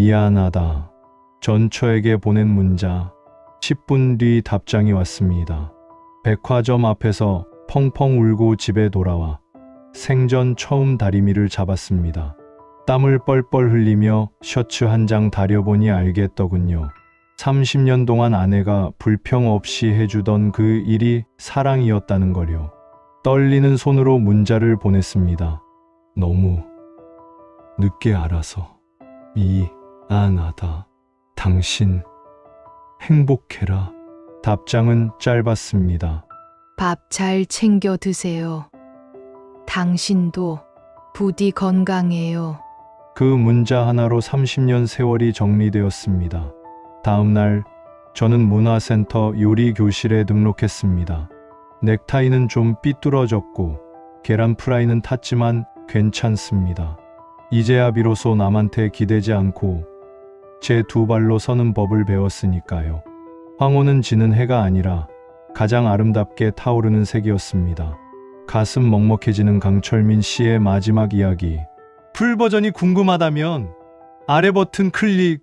미안하다. 전처에게 보낸 문자. 10분 뒤 답장이 왔습니다. 백화점 앞에서 펑펑 울고 집에 돌아와 생전 처음 다리미를 잡았습니다. 땀을 뻘뻘 흘리며 셔츠 한 장 다려보니 알겠더군요. 30년 동안 아내가 불평 없이 해주던 그 일이 사랑이었다는 거요. 떨리는 손으로 문자를 보냈습니다. 너무 늦게 알아서 미 안하다. 당신 행복해라. 답장은 짧았습니다. 밥 잘 챙겨 드세요. 당신도 부디 건강해요. 그 문자 하나로 30년 세월이 정리되었습니다. 다음 날 저는 문화센터 요리 교실에 등록했습니다. 넥타이는 좀 삐뚤어졌고 계란 프라이는 탔지만 괜찮습니다. 이제야 비로소 남한테 기대지 않고 제 두 발로 서는 법을 배웠으니까요. 황호는 지는 해가 아니라 가장 아름답게 타오르는 색이었습니다. 가슴 먹먹해지는 강철민 씨의 마지막 이야기. 풀 버전이 궁금하다면 아래 버튼 클릭